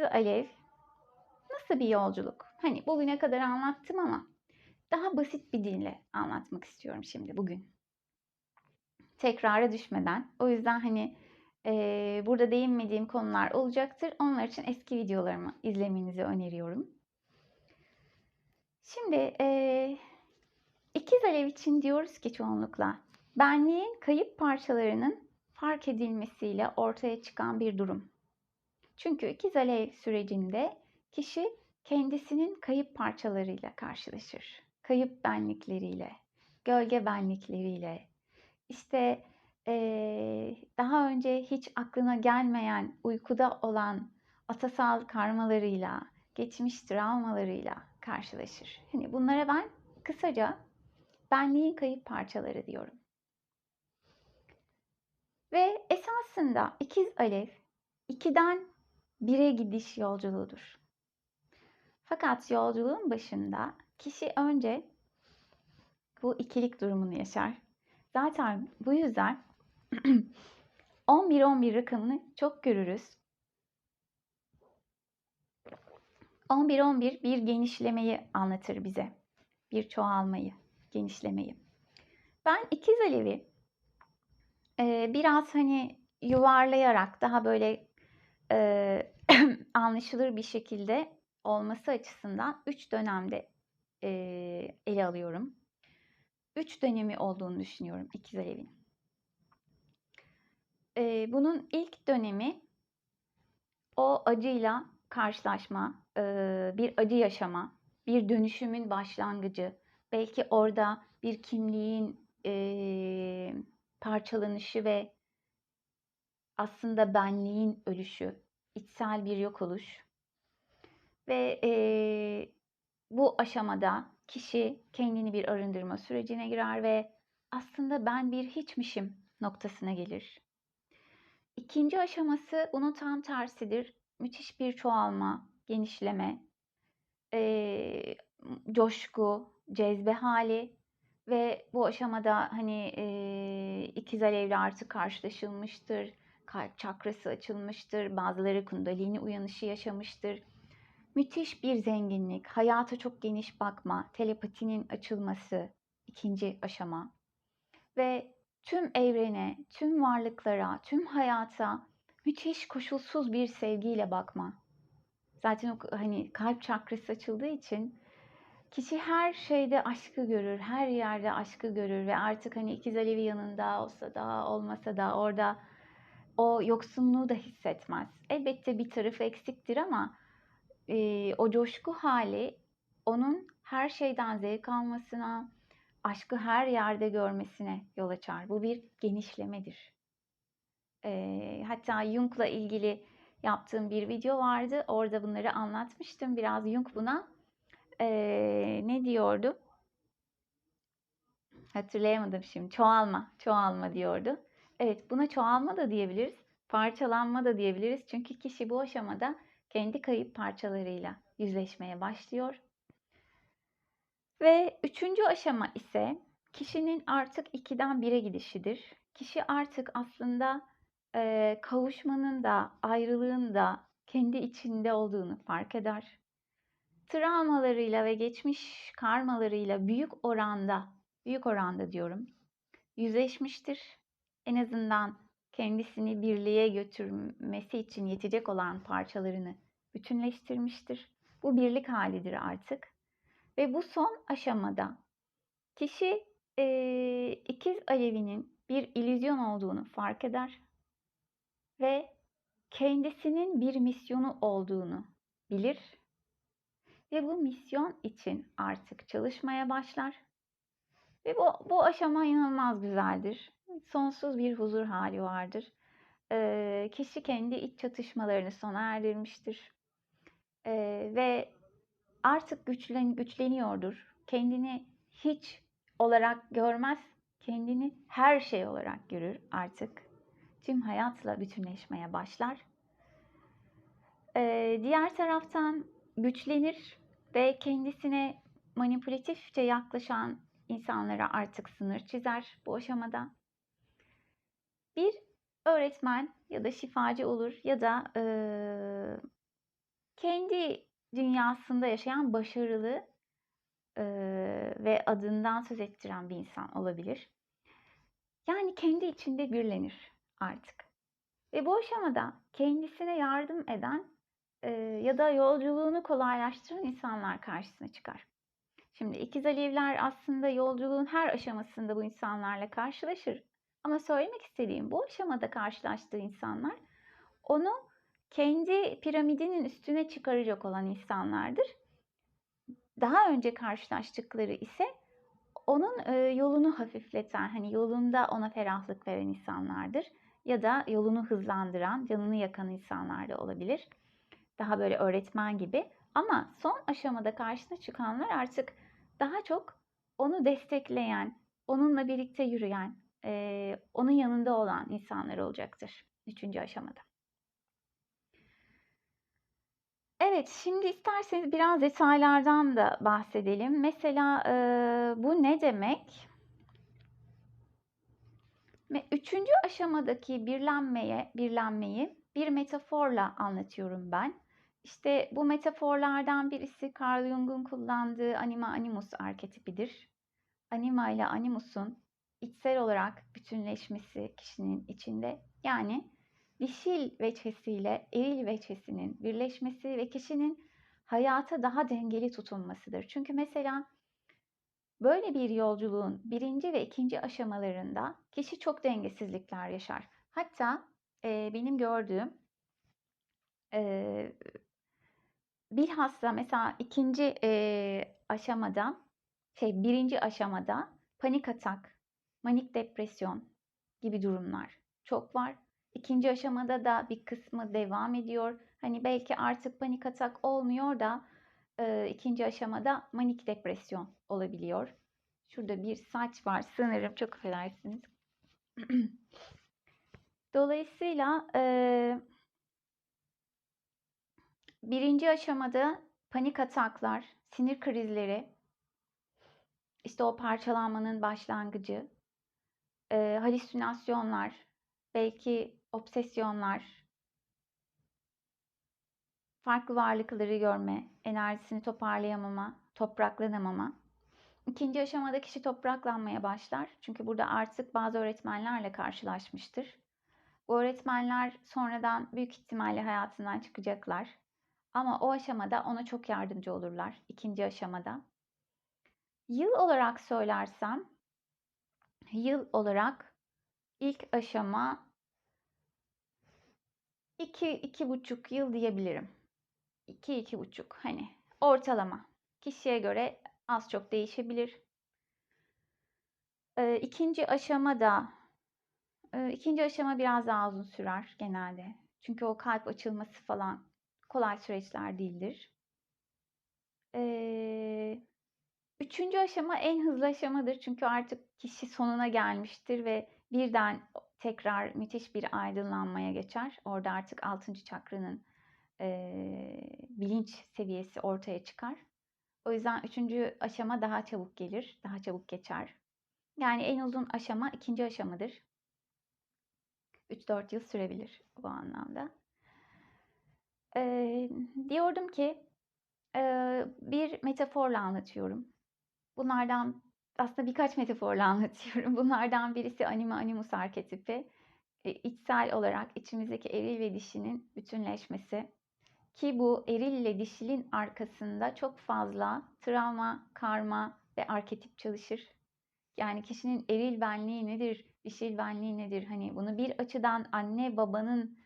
ikiz alev nasıl bir yolculuk? Hani bugüne kadar anlattım ama daha basit bir dille anlatmak istiyorum şimdi bugün. Tekrara düşmeden. O yüzden hani e, burada değinmediğim konular olacaktır. Onlar için eski videolarımı izlemenizi öneriyorum. Şimdi e, ikiz alev için diyoruz ki çoğunlukla benliğin kayıp parçalarının fark edilmesiyle ortaya çıkan bir durum. Çünkü ikiz alev sürecinde kişi kendisinin kayıp parçalarıyla karşılaşır. Kayıp benlikleriyle, gölge benlikleriyle, işte eee, daha önce hiç aklına gelmeyen uykuda olan atasal karmalarıyla, geçmiş travmalarıyla karşılaşır. Hani bunlara ben kısaca benliğin kayıp parçaları diyorum. Ve esasında ikiz alev ikiden bire gidiş yolculuğudur. Fakat yolculuğun başında kişi önce bu ikilik durumunu yaşar. Zaten bu yüzden 11-11 rakamını çok görürüz. 11-11 bir genişlemeyi anlatır bize. Bir çoğalmayı, genişlemeyi. Ben ikiz alevi biraz hani yuvarlayarak daha böyle e, anlaşılır bir şekilde olması açısından 3 dönemde e, ele alıyorum. 3 dönemi olduğunu düşünüyorum ikiz alevin. E, bunun ilk dönemi o acıyla karşılaşma, e, bir acı yaşama, bir dönüşümün başlangıcı. Belki orada bir kimliğin e, parçalanışı ve aslında benliğin ölüşü, içsel bir yok oluş. Ve e, bu aşamada kişi kendini bir arındırma sürecine girer ve aslında ben bir hiçmişim noktasına gelir. İkinci aşaması bunun tam tersidir. Müthiş bir çoğalma, genişleme, e, coşku, cezbe hali ve bu aşamada hani e, ikiz alevli artık karşılaşılmıştır. Kalp çakrası açılmıştır. Bazıları kundalini uyanışı yaşamıştır. Müthiş bir zenginlik, hayata çok geniş bakma, telepatinin açılması ikinci aşama. Ve tüm evrene, tüm varlıklara, tüm hayata müthiş koşulsuz bir sevgiyle bakma. Zaten o hani kalp çakrası açıldığı için kişi her şeyde aşkı görür, her yerde aşkı görür ve artık hani ikiz alevi yanında olsa da olmasa da orada o yoksunluğu da hissetmez. Elbette bir tarafı eksiktir ama e, o coşku hali onun her şeyden zevk almasına, aşkı her yerde görmesine yol açar. Bu bir genişlemedir. E, hatta Jung'la ilgili yaptığım bir video vardı. Orada bunları anlatmıştım. Biraz Jung buna e, ne diyordu? Hatırlayamadım şimdi. Çoğalma, çoğalma diyordu. Evet, buna çoğalma da diyebiliriz. Parçalanma da diyebiliriz. Çünkü kişi bu aşamada kendi kayıp parçalarıyla yüzleşmeye başlıyor. Ve üçüncü aşama ise kişinin artık ikiden bire gidişidir. Kişi artık aslında e, kavuşmanın da ayrılığın da kendi içinde olduğunu fark eder. Travmalarıyla ve geçmiş karmalarıyla büyük oranda, büyük oranda diyorum, yüzleşmiştir. En azından kendisini birliğe götürmesi için yetecek olan parçalarını bütünleştirmiştir. Bu birlik halidir artık. Ve bu son aşamada kişi e, ikiz alevinin bir illüzyon olduğunu fark eder ve kendisinin bir misyonu olduğunu bilir ve bu misyon için artık çalışmaya başlar. Ve bu, bu aşama inanılmaz güzeldir. Sonsuz bir huzur hali vardır. E, kişi kendi iç çatışmalarını sona erdirmiştir. E, ve artık güçlen, güçleniyordur. Kendini hiç olarak görmez, kendini her şey olarak görür artık. Tüm hayatla bütünleşmeye başlar. Ee, diğer taraftan güçlenir ve kendisine manipülatifçe yaklaşan insanlara artık sınır çizer bu aşamada. Bir öğretmen ya da şifacı olur ya da e, kendi dünyasında yaşayan başarılı eee, ve adından söz ettiren bir insan olabilir. Yani kendi içinde birlenir artık. Ve bu aşamada kendisine yardım eden eee, ya da yolculuğunu kolaylaştıran insanlar karşısına çıkar. Şimdi ikiz alevler aslında yolculuğun her aşamasında bu insanlarla karşılaşır. Ama söylemek istediğim bu aşamada karşılaştığı insanlar onu kendi piramidinin üstüne çıkaracak olan insanlardır. Daha önce karşılaştıkları ise onun e, yolunu hafifleten, hani yolunda ona ferahlık veren insanlardır. Ya da yolunu hızlandıran, canını yakan insanlar da olabilir. Daha böyle öğretmen gibi. Ama son aşamada karşısına çıkanlar artık daha çok onu destekleyen, onunla birlikte yürüyen, e, onun yanında olan insanlar olacaktır üçüncü aşamada. Evet, şimdi isterseniz biraz detaylardan da bahsedelim. Mesela e, bu ne demek? Ve Üçüncü aşamadaki birlenmeye, birlenmeyi bir metaforla anlatıyorum ben. İşte bu metaforlardan birisi Carl Jung'un kullandığı anima animus arketipidir. Anima ile animusun içsel olarak bütünleşmesi kişinin içinde. Yani dişil veçesiyle eril veçesinin birleşmesi ve kişinin hayata daha dengeli tutunmasıdır. Çünkü mesela böyle bir yolculuğun birinci ve ikinci aşamalarında kişi çok dengesizlikler yaşar. Hatta e, benim gördüğüm e, bilhassa mesela ikinci e, aşamada şey birinci aşamada panik atak, manik depresyon gibi durumlar çok var. İkinci aşamada da bir kısmı devam ediyor. Hani belki artık panik atak olmuyor da e, ikinci aşamada manik depresyon olabiliyor. Şurada bir saç var sanırım çok affedersiniz. Dolayısıyla e, birinci aşamada panik ataklar, sinir krizleri, işte o parçalanmanın başlangıcı, e, halüsinasyonlar, belki obsesyonlar, farklı varlıkları görme, enerjisini toparlayamama, topraklanamama. İkinci aşamada kişi topraklanmaya başlar. Çünkü burada artık bazı öğretmenlerle karşılaşmıştır. Bu öğretmenler sonradan büyük ihtimalle hayatından çıkacaklar. Ama o aşamada ona çok yardımcı olurlar. ikinci aşamada. Yıl olarak söylersem, yıl olarak ilk aşama iki, iki buçuk yıl diyebilirim. İki, iki buçuk hani ortalama. Kişiye göre az çok değişebilir. Ee, ikinci aşama da e, ikinci aşama biraz daha uzun sürer genelde. Çünkü o kalp açılması falan kolay süreçler değildir. Ee, üçüncü aşama en hızlı aşamadır. Çünkü artık kişi sonuna gelmiştir ve birden tekrar müthiş bir aydınlanmaya geçer. Orada artık altıncı çakranın e, bilinç seviyesi ortaya çıkar. O yüzden üçüncü aşama daha çabuk gelir, daha çabuk geçer. Yani en uzun aşama ikinci aşamadır. 3-4 yıl sürebilir bu anlamda. Ee, diyordum ki e, bir metaforla anlatıyorum. Bunlardan aslında birkaç metaforla anlatıyorum. Bunlardan birisi anima animus arketipi. E, içsel olarak içimizdeki eril ve dişinin bütünleşmesi. Ki bu eril ile dişilin arkasında çok fazla travma, karma ve arketip çalışır. Yani kişinin eril benliği nedir, dişil benliği nedir? Hani bunu bir açıdan anne babanın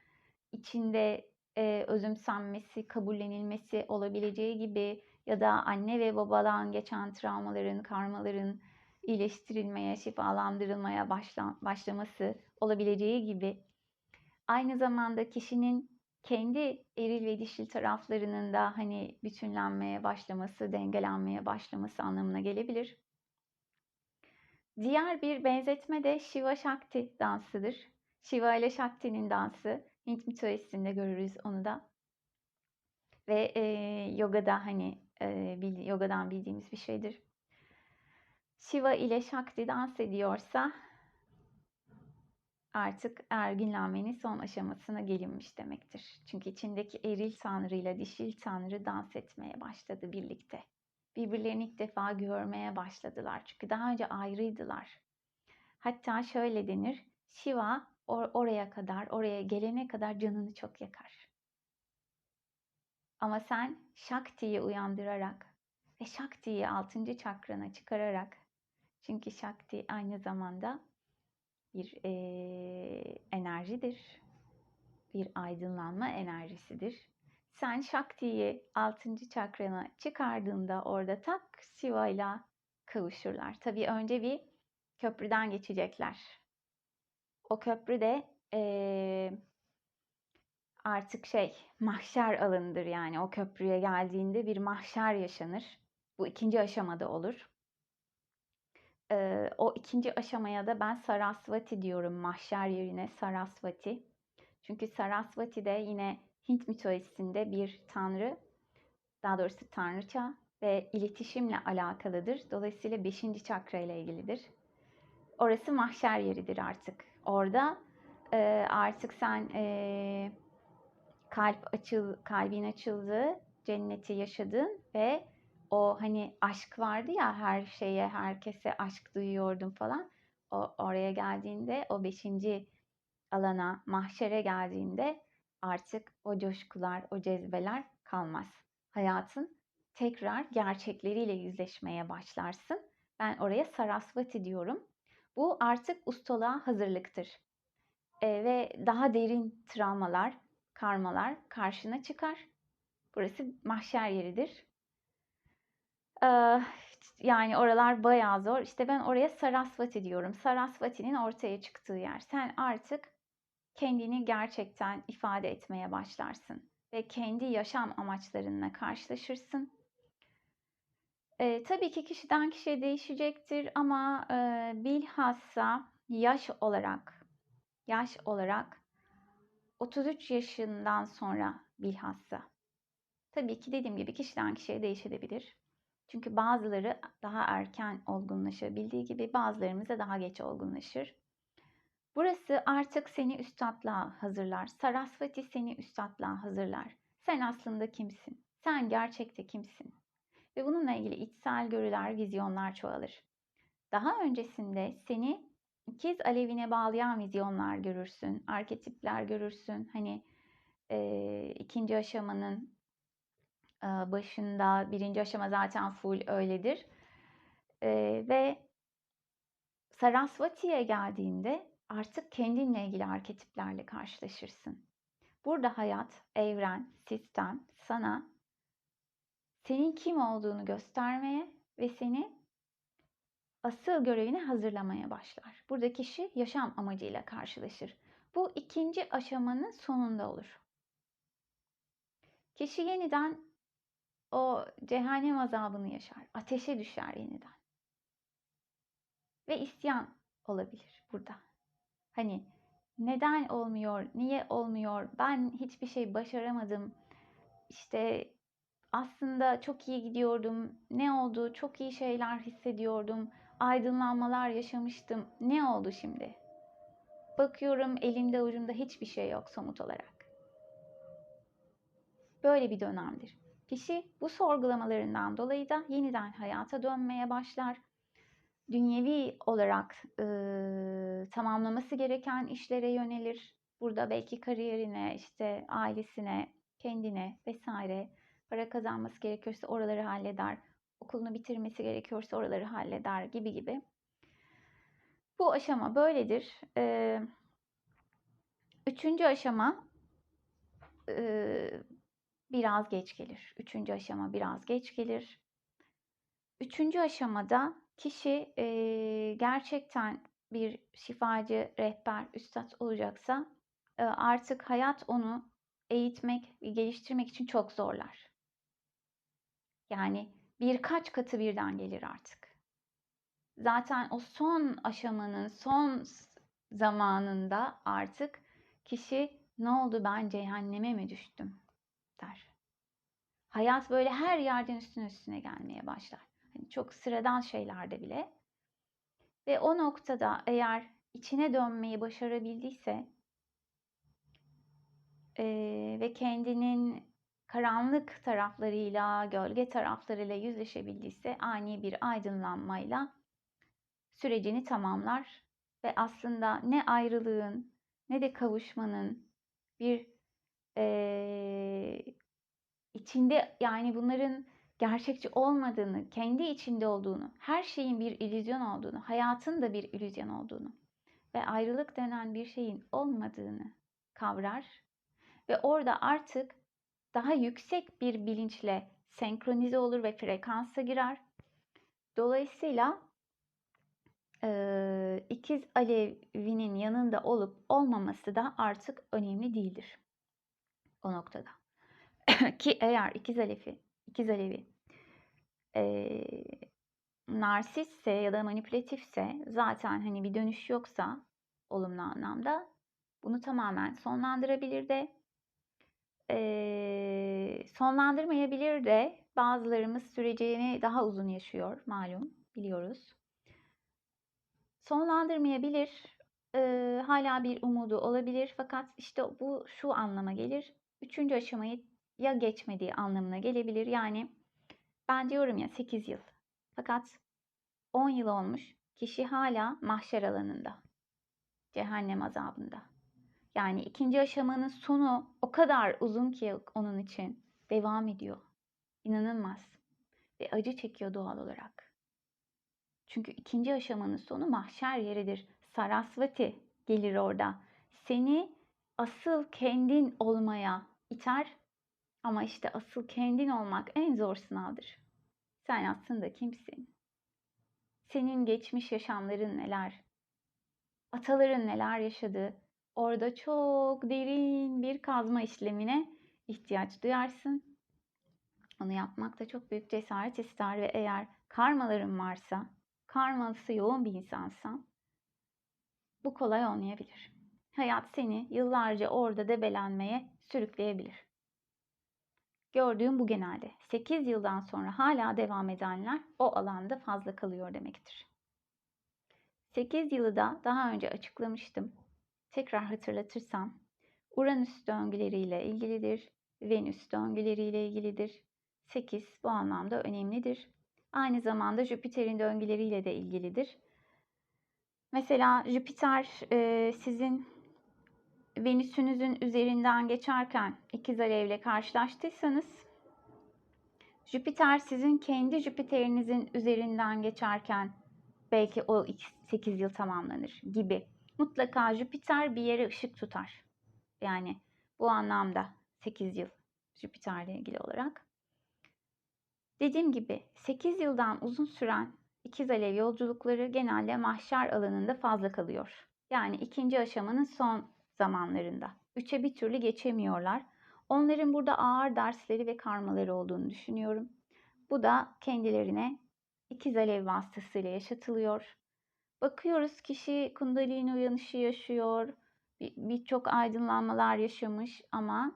içinde e, özümsenmesi, kabullenilmesi olabileceği gibi ya da anne ve babadan geçen travmaların, karmaların iyileştirilmeye, şifalandırılmaya başla, başlaması olabileceği gibi aynı zamanda kişinin kendi eril ve dişil taraflarının da hani bütünlenmeye başlaması, dengelenmeye başlaması anlamına gelebilir. Diğer bir benzetme de Shiva Shakti dansıdır. Shiva ile Shakti'nin dansı. Hint mitolojisinde görürüz onu da. Ve e, yogada hani yogadan bildiğimiz bir şeydir. Shiva ile Shakti dans ediyorsa artık erginlenmenin son aşamasına gelinmiş demektir. Çünkü içindeki eril tanrı ile dişil tanrı dans etmeye başladı birlikte. Birbirlerini ilk defa görmeye başladılar. Çünkü daha önce ayrıydılar. Hatta şöyle denir. Shiva or- oraya kadar, oraya gelene kadar canını çok yakar. Ama sen Shakti'yi uyandırarak ve Shakti'yi 6. çakrana çıkararak çünkü Shakti aynı zamanda bir e, enerjidir. Bir aydınlanma enerjisidir. Sen Shakti'yi 6. çakrana çıkardığında orada tak Shiva ile kavuşurlar. Tabii önce bir köprüden geçecekler. O köprü de e, artık şey mahşer alanıdır yani o köprüye geldiğinde bir mahşer yaşanır. Bu ikinci aşamada olur. Ee, o ikinci aşamaya da ben Sarasvati diyorum mahşer yerine Sarasvati. Çünkü Sarasvati de yine Hint mitolojisinde bir tanrı, daha doğrusu tanrıça ve iletişimle alakalıdır. Dolayısıyla 5. çakra ile ilgilidir. Orası mahşer yeridir artık. Orada e, artık sen e, kalp açıl, kalbin açıldığı, cenneti yaşadın ve o hani aşk vardı ya her şeye, herkese aşk duyuyordum falan. O oraya geldiğinde o beşinci alana, mahşere geldiğinde artık o coşkular, o cezbeler kalmaz. Hayatın tekrar gerçekleriyle yüzleşmeye başlarsın. Ben oraya Sarasvati diyorum. Bu artık ustalığa hazırlıktır. E, ve daha derin travmalar, karmalar karşına çıkar. Burası mahşer yeridir. Ee, yani oralar bayağı zor. İşte ben oraya Sarasvati diyorum. Sarasvati'nin ortaya çıktığı yer. Sen artık kendini gerçekten ifade etmeye başlarsın ve kendi yaşam amaçlarınla karşılaşırsın. Ee, tabii ki kişiden kişiye değişecektir ama e, bilhassa yaş olarak yaş olarak 33 yaşından sonra bilhassa. Tabii ki dediğim gibi kişiden kişiye değişebilir. Çünkü bazıları daha erken olgunlaşabildiği gibi bazılarımız da daha geç olgunlaşır. Burası artık seni üstadlığa hazırlar. Sarasvati seni üstadlığa hazırlar. Sen aslında kimsin? Sen gerçekte kimsin? Ve bununla ilgili içsel görüler, vizyonlar çoğalır. Daha öncesinde seni ikiz alevine bağlayan vizyonlar görürsün, arketipler görürsün. Hani e, ikinci aşamanın e, başında, birinci aşama zaten full öyledir. E, ve Sarasvati'ye geldiğinde artık kendinle ilgili arketiplerle karşılaşırsın. Burada hayat, evren, sistem sana senin kim olduğunu göstermeye ve seni asıl görevine hazırlamaya başlar. Burada kişi yaşam amacıyla karşılaşır. Bu ikinci aşamanın sonunda olur. Kişi yeniden o cehennem azabını yaşar. Ateşe düşer yeniden. Ve isyan olabilir burada. Hani neden olmuyor, niye olmuyor, ben hiçbir şey başaramadım, işte aslında çok iyi gidiyordum, ne oldu, çok iyi şeyler hissediyordum, aydınlanmalar yaşamıştım, ne oldu şimdi? Bakıyorum elimde ucumda hiçbir şey yok somut olarak. Böyle bir dönemdir. Kişi bu sorgulamalarından dolayı da yeniden hayata dönmeye başlar. Dünyevi olarak e, tamamlaması gereken işlere yönelir. Burada belki kariyerine, işte ailesine, kendine vesaire para kazanması gerekiyorsa oraları halleder. Okulunu bitirmesi gerekiyorsa oraları halleder gibi gibi. Bu aşama böyledir. Ee, üçüncü aşama e, biraz geç gelir. Üçüncü aşama biraz geç gelir. Üçüncü aşamada kişi e, gerçekten bir şifacı, rehber, üstad olacaksa e, artık hayat onu eğitmek geliştirmek için çok zorlar. Yani birkaç katı birden gelir artık. Zaten o son aşamanın son zamanında artık kişi ne oldu ben cehenneme mi düştüm der. Hayat böyle her yerden üstüne üstüne gelmeye başlar. Hani çok sıradan şeylerde bile. Ve o noktada eğer içine dönmeyi başarabildiyse eee, ve kendinin karanlık taraflarıyla, gölge taraflarıyla yüzleşebildiyse ani bir aydınlanmayla sürecini tamamlar ve aslında ne ayrılığın ne de kavuşmanın bir eee, içinde yani bunların gerçekçi olmadığını, kendi içinde olduğunu, her şeyin bir illüzyon olduğunu, hayatın da bir illüzyon olduğunu ve ayrılık denen bir şeyin olmadığını kavrar ve orada artık daha yüksek bir bilinçle senkronize olur ve frekansa girer. Dolayısıyla eee, ikiz alevinin yanında olup olmaması da artık önemli değildir o noktada. Ki eğer ikiz alevi, ikiz alevi eee narsistse ya da manipülatifse zaten hani bir dönüş yoksa olumlu anlamda bunu tamamen sonlandırabilir de eee, sonlandırmayabilir de bazılarımız sürecini daha uzun yaşıyor malum biliyoruz. Sonlandırmayabilir. eee, hala bir umudu olabilir fakat işte bu şu anlama gelir. Üçüncü aşamayı ya geçmediği anlamına gelebilir. Yani ben diyorum ya 8 yıl. Fakat 10 yıl olmuş. Kişi hala mahşer alanında. Cehennem azabında. Yani ikinci aşamanın sonu o kadar uzun ki onun için devam ediyor. İnanılmaz. Ve acı çekiyor doğal olarak. Çünkü ikinci aşamanın sonu mahşer yeridir. Sarasvati gelir orada. Seni asıl kendin olmaya iter. Ama işte asıl kendin olmak en zor sınavdır. Sen aslında kimsin? Senin geçmiş yaşamların neler? Ataların neler yaşadı? Orada çok derin bir kazma işlemine ihtiyaç duyarsın. Onu yapmak da çok büyük cesaret ister ve eğer karmaların varsa, karması yoğun bir insansan bu kolay olmayabilir. Hayat seni yıllarca orada debelenmeye sürükleyebilir. Gördüğüm bu genelde. 8 yıldan sonra hala devam edenler o alanda fazla kalıyor demektir. 8 yılı da daha önce açıklamıştım. Tekrar hatırlatırsam Uranüs döngüleriyle ilgilidir, Venüs döngüleriyle ilgilidir. 8 bu anlamda önemlidir. Aynı zamanda Jüpiter'in döngüleriyle de ilgilidir. Mesela Jüpiter e, sizin Venüs'ünüzün üzerinden geçerken ikiz alevle karşılaştıysanız Jüpiter sizin kendi Jüpiter'inizin üzerinden geçerken belki o 8 yıl tamamlanır gibi. Mutlaka Jüpiter bir yere ışık tutar. Yani bu anlamda 8 yıl Jüpiter'le ilgili olarak. Dediğim gibi 8 yıldan uzun süren ikiz alev yolculukları genelde mahşer alanında fazla kalıyor. Yani ikinci aşamanın son zamanlarında. Üçe bir türlü geçemiyorlar. Onların burada ağır dersleri ve karmaları olduğunu düşünüyorum. Bu da kendilerine ikiz alev vasıtasıyla yaşatılıyor. Bakıyoruz kişi kundalini uyanışı yaşıyor, birçok bir aydınlanmalar yaşamış ama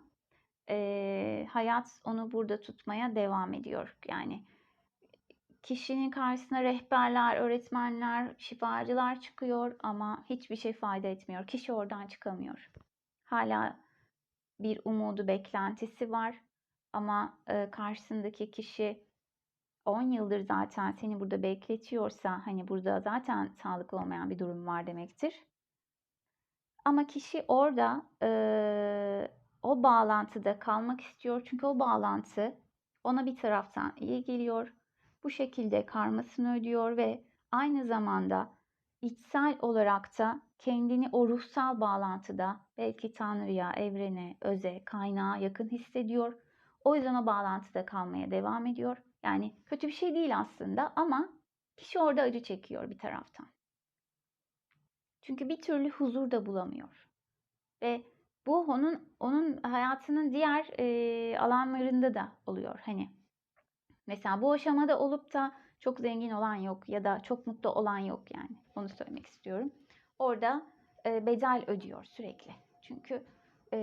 e, hayat onu burada tutmaya devam ediyor. Yani kişinin karşısına rehberler, öğretmenler, şifacılar çıkıyor ama hiçbir şey fayda etmiyor. Kişi oradan çıkamıyor. Hala bir umudu, beklentisi var ama e, karşısındaki kişi 10 yıldır zaten seni burada bekletiyorsa hani burada zaten sağlıklı olmayan bir durum var demektir. Ama kişi orada e, o bağlantıda kalmak istiyor. Çünkü o bağlantı ona bir taraftan iyi geliyor. Bu şekilde karmasını ödüyor ve aynı zamanda içsel olarak da kendini o ruhsal bağlantıda belki Tanrı'ya, evrene, öze, kaynağa yakın hissediyor. O yüzden o bağlantıda kalmaya devam ediyor. Yani kötü bir şey değil aslında ama kişi orada acı çekiyor bir taraftan. Çünkü bir türlü huzur da bulamıyor. Ve bu onun onun hayatının diğer e, alanlarında da oluyor. Hani mesela bu aşamada olup da çok zengin olan yok ya da çok mutlu olan yok yani. Onu söylemek istiyorum. Orada e, bedel ödüyor sürekli. Çünkü e,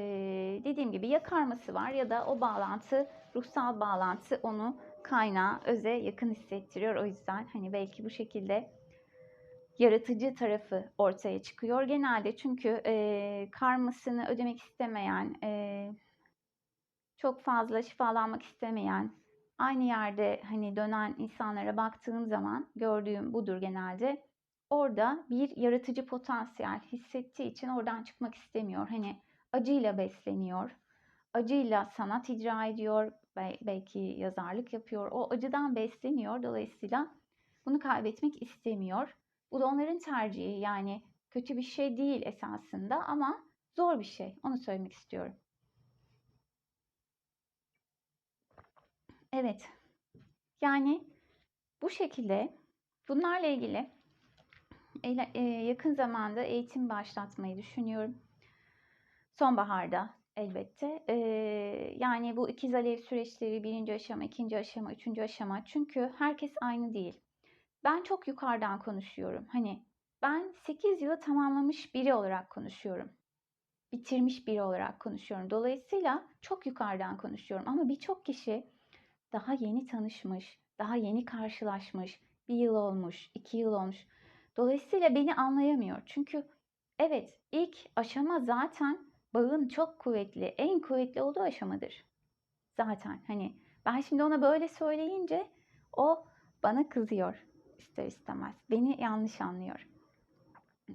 dediğim gibi ya karması var ya da o bağlantı, ruhsal bağlantı onu kaynağa, öze yakın hissettiriyor. O yüzden hani belki bu şekilde yaratıcı tarafı ortaya çıkıyor. Genelde çünkü e, karmasını ödemek istemeyen, e, çok fazla şifalanmak istemeyen, aynı yerde hani dönen insanlara baktığım zaman gördüğüm budur genelde. Orada bir yaratıcı potansiyel hissettiği için oradan çıkmak istemiyor. Hani acıyla besleniyor. Acıyla sanat icra ediyor. Belki yazarlık yapıyor. O acıdan besleniyor. Dolayısıyla bunu kaybetmek istemiyor. Bu da onların tercihi. Yani kötü bir şey değil esasında ama zor bir şey. Onu söylemek istiyorum. Evet. Yani bu şekilde bunlarla ilgili e, yakın zamanda eğitim başlatmayı düşünüyorum. Sonbaharda elbette. Yani bu ikiz alev süreçleri birinci aşama, ikinci aşama, üçüncü aşama. Çünkü herkes aynı değil. Ben çok yukarıdan konuşuyorum. Hani ben 8 yılı tamamlamış biri olarak konuşuyorum. Bitirmiş biri olarak konuşuyorum. Dolayısıyla çok yukarıdan konuşuyorum. Ama birçok kişi daha yeni tanışmış, daha yeni karşılaşmış, bir yıl olmuş, iki yıl olmuş. Dolayısıyla beni anlayamıyor. Çünkü evet ilk aşama zaten bağın çok kuvvetli, en kuvvetli olduğu aşamadır. Zaten hani ben şimdi ona böyle söyleyince o bana kızıyor ister istemez. Beni yanlış anlıyor.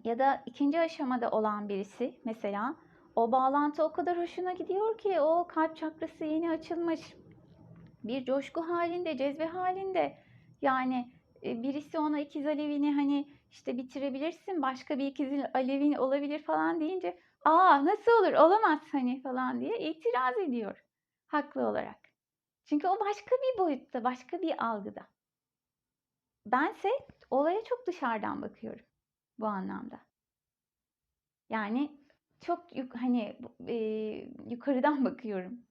Ya da ikinci aşamada olan birisi mesela o bağlantı o kadar hoşuna gidiyor ki o kalp çakrası yeni açılmış. Bir coşku halinde, cezbe halinde. Yani e, birisi ona ikiz alevini hani işte bitirebilirsin başka bir ikiz alevin olabilir falan deyince aa nasıl olur olamaz hani falan diye itiraz ediyor haklı olarak. Çünkü o başka bir boyutta, başka bir algıda. Bense olaya çok dışarıdan bakıyorum bu anlamda. Yani çok yuk hani e, yukarıdan bakıyorum.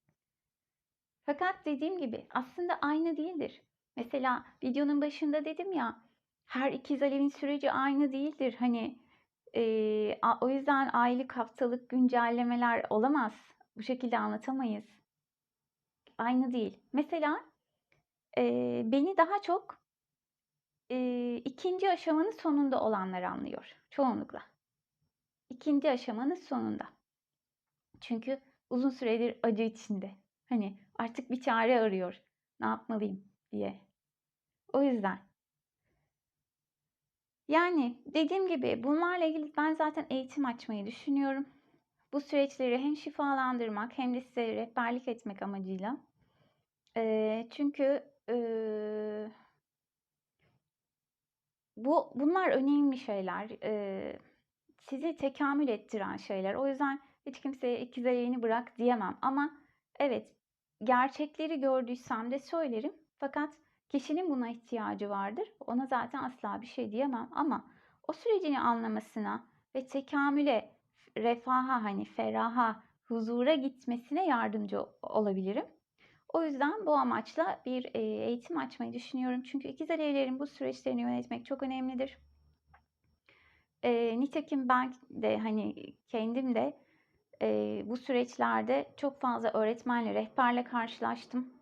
Fakat dediğim gibi aslında aynı değildir. Mesela videonun başında dedim ya her ikiz alevin süreci aynı değildir. Hani e, o yüzden aylık haftalık güncellemeler olamaz. Bu şekilde anlatamayız. Aynı değil. Mesela e, beni daha çok e, ikinci aşamanın sonunda olanlar anlıyor. Çoğunlukla. İkinci aşamanın sonunda. Çünkü uzun süredir acı içinde. Hani artık bir çare arıyor. Ne yapmalıyım diye. O yüzden. Yani dediğim gibi bunlarla ilgili ben zaten eğitim açmayı düşünüyorum. Bu süreçleri hem şifalandırmak hem de size rehberlik etmek amacıyla. E, çünkü e, bu bunlar önemli şeyler. E, sizi tekamül ettiren şeyler. O yüzden hiç kimseye ikiz eleğini bırak diyemem. Ama evet gerçekleri gördüysem de söylerim. Fakat kişinin buna ihtiyacı vardır. Ona zaten asla bir şey diyemem ama o sürecini anlamasına ve tekamüle, refaha hani feraha, huzura gitmesine yardımcı olabilirim. O yüzden bu amaçla bir eğitim açmayı düşünüyorum. Çünkü ikiz alevlerin bu süreçlerini yönetmek çok önemlidir. E, nitekim ben de hani kendim de e, bu süreçlerde çok fazla öğretmenle, rehberle karşılaştım.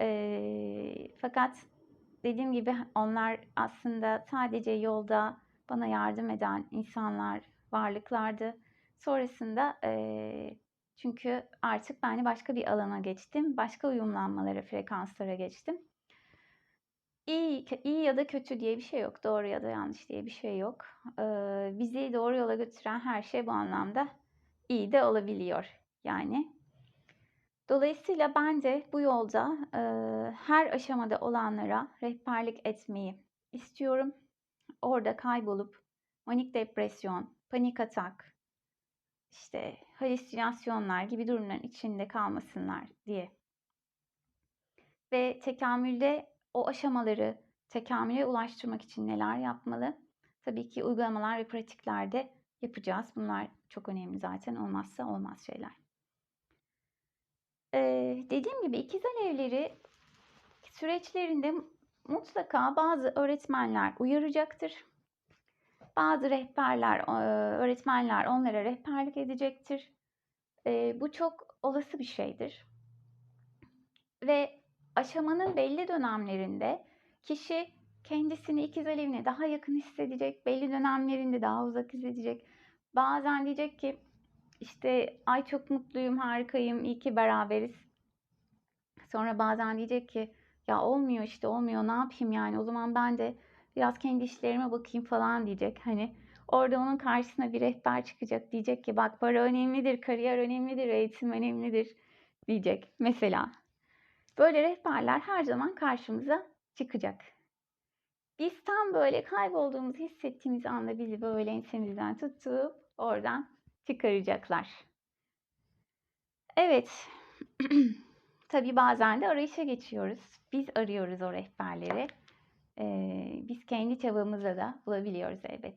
E, fakat dediğim gibi onlar aslında sadece yolda bana yardım eden insanlar, varlıklardı. Sonrasında e, çünkü artık ben başka bir alana geçtim. Başka uyumlanmalara, frekanslara geçtim. İyi, iyi ya da kötü diye bir şey yok. Doğru ya da yanlış diye bir şey yok. Ee, bizi doğru yola götüren her şey bu anlamda iyi de olabiliyor yani. Dolayısıyla ben de bu yolda e, her aşamada olanlara rehberlik etmeyi istiyorum. Orada kaybolup manik depresyon, panik atak, işte halüsinasyonlar gibi durumların içinde kalmasınlar diye. Ve tekamülde o aşamaları tekamüle ulaştırmak için neler yapmalı? Tabii ki uygulamalar ve pratiklerde yapacağız. Bunlar çok önemli zaten. Olmazsa olmaz şeyler. Dediğim gibi ikiz alevleri süreçlerinde mutlaka bazı öğretmenler uyaracaktır. Bazı rehberler, öğretmenler onlara rehberlik edecektir. Bu çok olası bir şeydir. Ve aşamanın belli dönemlerinde kişi kendisini ikiz alevine daha yakın hissedecek. Belli dönemlerinde daha uzak hissedecek. Bazen diyecek ki işte ay çok mutluyum, harikayım, iyi ki beraberiz. Sonra bazen diyecek ki ya olmuyor işte olmuyor ne yapayım yani o zaman ben de biraz kendi işlerime bakayım falan diyecek. Hani orada onun karşısına bir rehber çıkacak diyecek ki bak para önemlidir, kariyer önemlidir, eğitim önemlidir diyecek mesela. Böyle rehberler her zaman karşımıza çıkacak. Biz tam böyle kaybolduğumuzu hissettiğimiz anda bizi böyle ensemizden tutup oradan çıkaracaklar. Evet. Tabii bazen de arayışa geçiyoruz. Biz arıyoruz o rehberleri. Ee, biz kendi çabamızla da bulabiliyoruz elbette.